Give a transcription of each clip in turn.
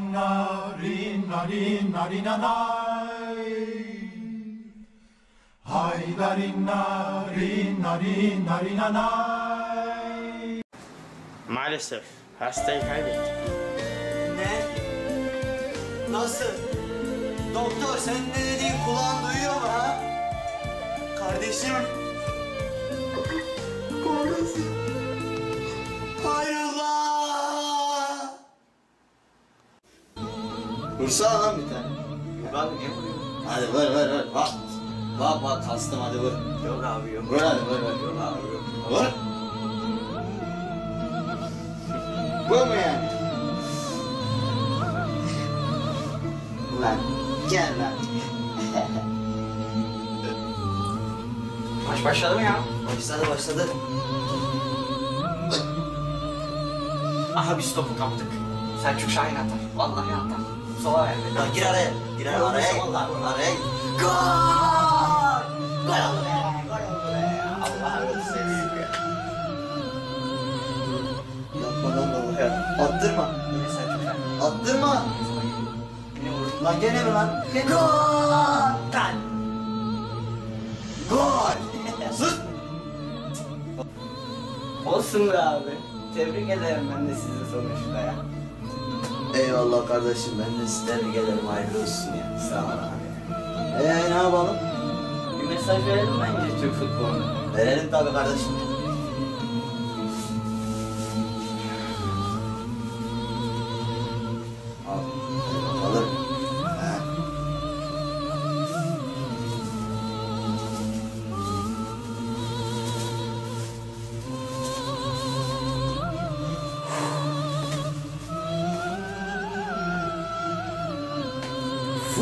rinna rinna rinna rinna nay. Hayda rinna rinna rinna rinna nay. Maalesef hastayı kaybettik. Ne? Nasıl? Doktor sen ne dediğin kulağın duyuyor mu ha? Kardeşim. Kardeşim. Vursana lan bir tane. Abi niye vuruyorsun? Hadi vur vur vur. Bak. Bak bak kastım hadi vur. Yok abi yok. Vur hadi vur vur. Yok abi yok. Vur. Bu mu yani? Ulan gel lan. Maç başladı mı ya? Başladı başladı. Aha biz topu kaptık. Selçuk Şahin atar. Vallahi atar. Sola verdi. Ya gir araya. Gir araya. Araya gir. Vallahi. Araya gir. Gol! Gol oldu be! Gol oldu be! Allah'ını seveyim ya. Yapma lan baba ya. Attırma. Yine Selçuk Şahin. Attırma. Yine vurdu. Lan gene mi lan? Gol! Lan! Gol. Sus. Olsun be abi. Tebrik ederim ben de sizi sonuçta ya. Eyvallah kardeşim ben de size tebrik ederim hayırlı olsun ya. Sağ ol abi. Eee ne yapalım? Bir mesaj verelim bence Türk futboluna. Verelim tabii kardeşim.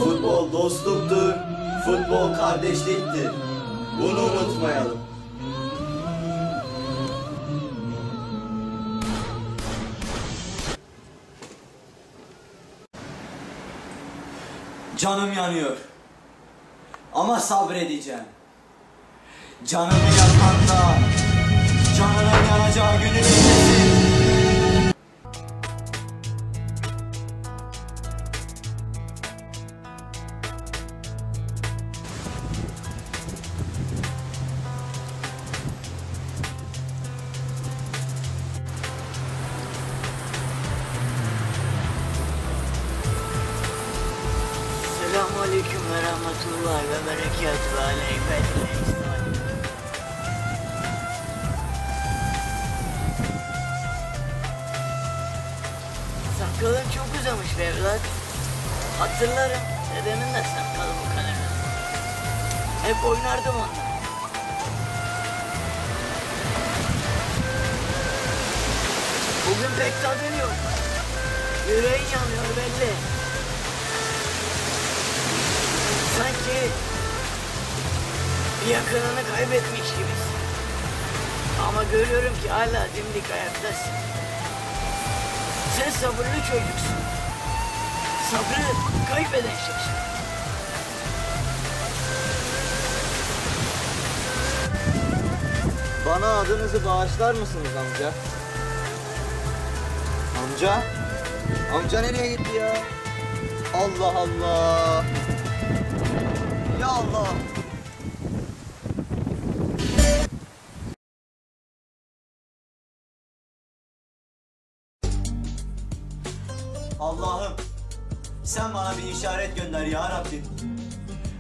Futbol dostluktur, futbol kardeşliktir. Bunu unutmayalım. Canım yanıyor. Ama sabredeceğim. Canımı yakanda canının yanacağı günü beklesin. Selamun Aleyküm ve Rahmetullah ve Berekatuhu aleyhi Sakalın çok uzamış be evlat. Hatırlarım dedemin de sakalı bu kadar. Hep oynardım onunla. Bugün pek tadın yok. Yüreğin yanıyor belli. Sanki yakınını kaybetmiş gibisin. Ama görüyorum ki hala dimdik ayaktasın. Sen sabırlı çocuksun. Sabrı kaybeden şeysin. Bana adınızı bağışlar mısınız amca? Amca? Amca nereye gitti ya? Allah Allah. Ya Allah. Allah'ım sen bana bir işaret gönder ya Rabbim.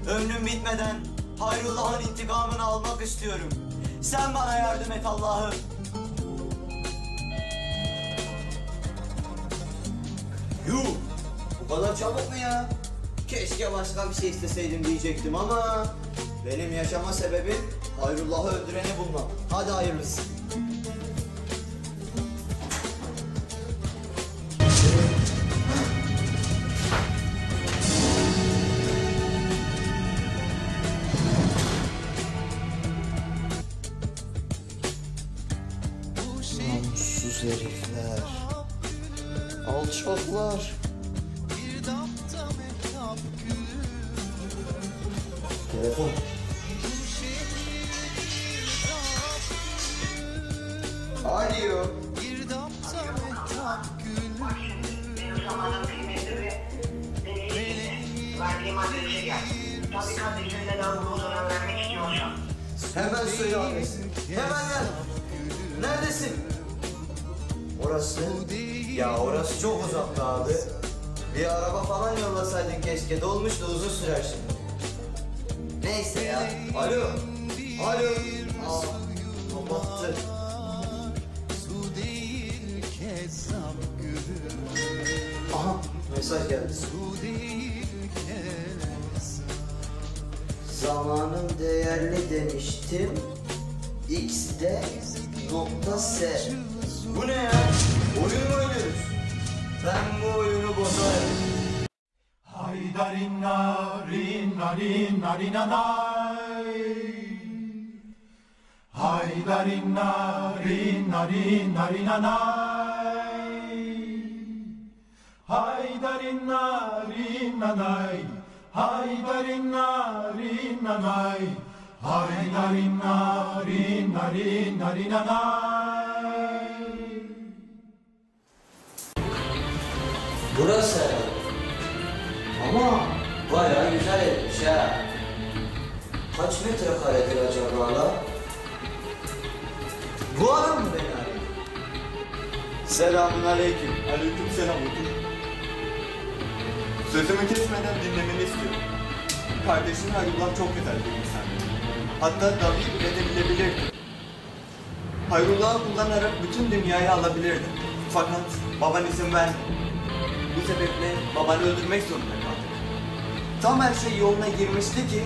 Ömrüm bitmeden Hayrullah'ın intikamını almak istiyorum. Sen bana yardım et Allah'ım. Yuh! Bu kadar çabuk mu ya? Keşke başka bir şey isteseydim diyecektim ama... Benim yaşama sebebim Hayrullah'ı öldüreni bulmak. Hadi hayırlısı. Namussuz herifler. Alçaklar. Alo. Verdiğim adrese gel. Tabii kardeşim ne olduğunu öğrenmek istiyorsan. Hemen söyle adresi. Hemen ver. Neredesin? Orası? Ya orası çok uzakta abi. Bir araba falan yollasaydın keşke. Dolmuş da uzun sürer şimdi. Neyse ya. Alo. Alo. Aa, kapattı. Aha mesaj geldi. Zamanım değerli demiştim. X'de nokta S. Bu ne ya? Oyun mu oynuyoruz? Ben bu oyunu bozarım. Haydarinna rinna rinna rinna nay. Haydarinna rinna rinna rinna nay. Burası. Ama bayağı güzel etmiş ha. Kaç metrekaredir acaba la? Bu adam mı beni arıyor? Selamun aleyküm. Aleyküm selam otur. Sözümü kesmeden dinlemeni istiyorum. Kardeşin Hayrullah çok güzel bir insan. Hatta dahi bile denilebilirdi. Hayrullah'ı kullanarak bütün dünyayı alabilirdim. Fakat baban izin vermedi. Bu sebeple babanı öldürmek zorunda kaldık. Tam her şey yoluna girmişti ki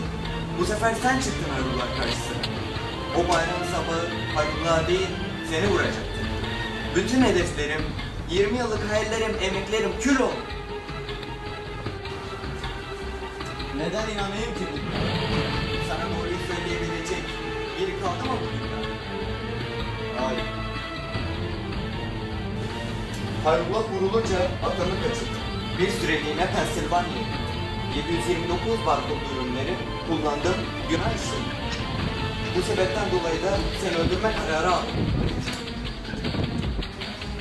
bu sefer sen çıktın Hayrullah karşısına. O bayram sabahı Hayrullah değil seni vuracaktı. Bütün hedeflerim, 20 yıllık hayallerim, emeklerim kül oldu. Neden inanayım ki bunlara? Sana doğruyu söyleyebilecek biri kaldı mı bu dünyada? Hayır. Hayrullah vurulunca atanı kaçırdı. Bir süreliğine Pensilvanya'ya gitti. 729 barkod ürünleri kullandım, günah. Bu sebepten dolayı da seni öldürme kararı aldım.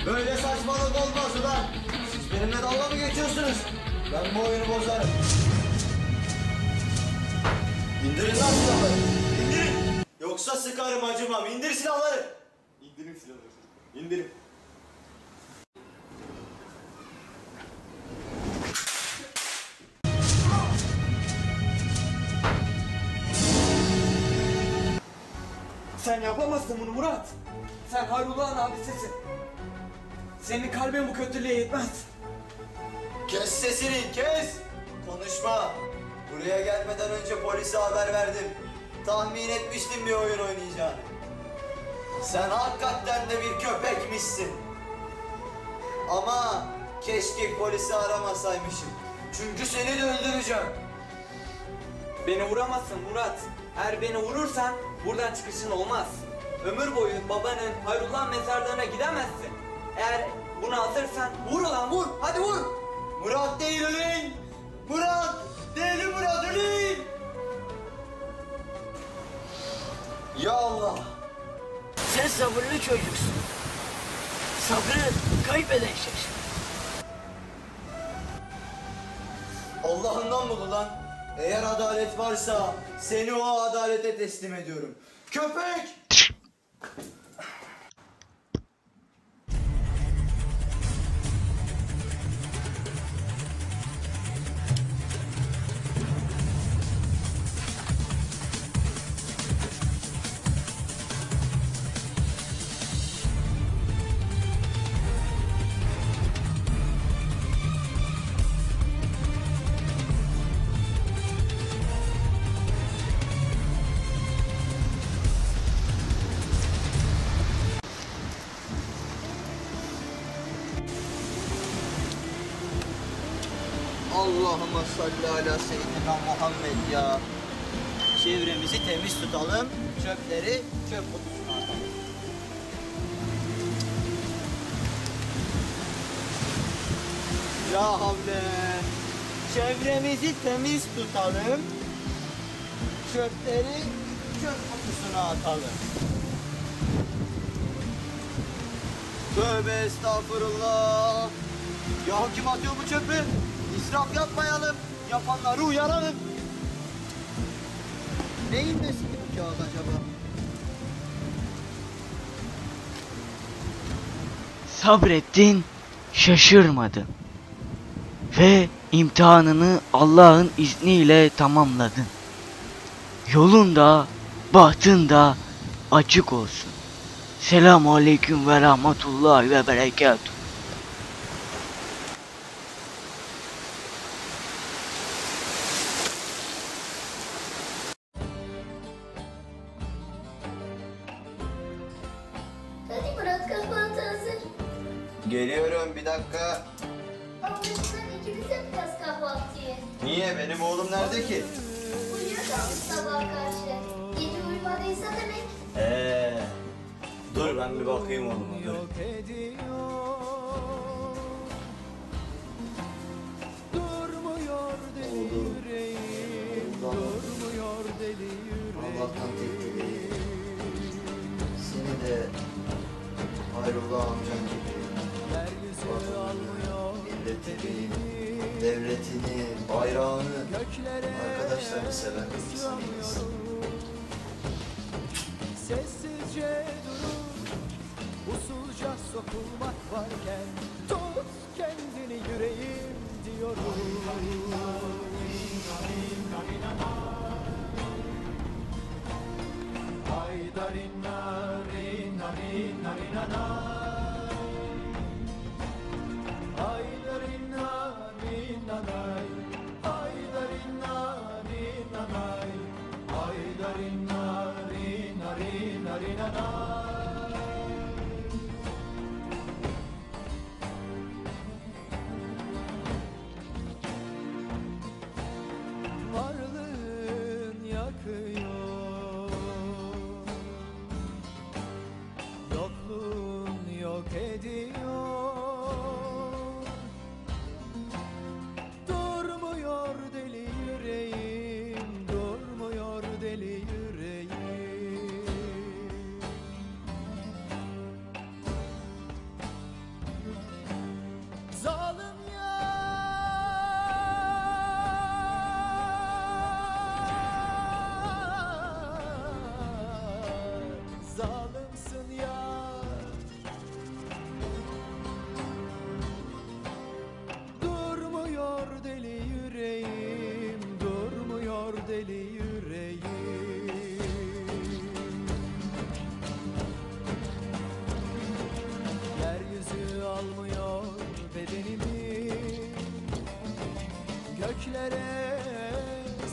Böyle saçmalık olmaz ulan. Siz benimle dalga mı geçiyorsunuz? Ben bu oyunu bozarım. İndirin lan silahları. İndirin. Yoksa sıkarım acımam. İndir silahları. İndirin silahları. İndirin. Sen yapamazsın bunu Murat. Sen Hayrullah'ın abisisin. Senin kalbin bu kötülüğe yetmez. Kes sesini kes. Konuşma. Buraya gelmeden önce polise haber verdim. Tahmin etmiştim bir oyun oynayacağını. Sen hakikaten de bir köpekmişsin. Ama keşke polisi aramasaymışım. Çünkü seni de öldüreceğim. Beni vuramazsın Murat. Eğer beni vurursan buradan çıkışın olmaz. Ömür boyu babanın Hayrullah mezarlığına gidemezsin. Eğer bunu hazırsan vur ulan vur. Hadi vur. Murat değil ölün. Murat değil Murat ölün. Ya Allah. Sen sabırlı çocuksun. Sabrı kaybeden şeysin. Allah'ından bul lan. Eğer adalet varsa seni o adalete teslim ediyorum. Köpek! Allahümme salli ala seyyidina Muhammed ya. Çevremizi temiz tutalım, çöpleri çöp kutusuna atalım. Ya havle. Çevremizi temiz tutalım, çöpleri çöp kutusuna atalım. Tövbe estağfurullah. Ya kim atıyor bu çöpü? İsraf yapmayalım. yapanları uyaralım. Neyin nesi bu kağıt acaba? Sabrettin, şaşırmadın. Ve imtihanını Allah'ın izniyle tamamladın. Yolun da, bahtın da açık olsun. Selamun Aleyküm ve Rahmetullahi ve Berekatuhu. Bir dakika. Ama lütfen ikimiz yapacağız kahvaltıyı. Niye benim oğlum nerede ki? Uyuyakalmış sabaha karşı. Gece uyumadıysa demek. Ee, dur ben bir bakayım oğluma dur. Oğlum. Allah'tan tek dileğim. Seni de Hayrullah amcan gibi vatanını, milletini, devletini, bayrağını, arkadaşlarını seven bir insan eylesin. Sessizce durur Usulca sokulmak varken Tut kendini yüreğim diyorum Varlığın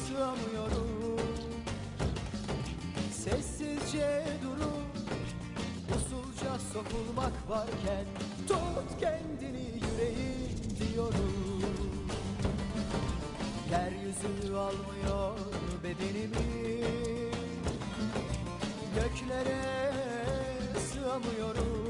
sığamıyorum. Sessizce durup Usulca sokulmak varken Tut kendini yüreğim diyorum. Yeryüzü almıyor bedenimi. Göklere sığamıyorum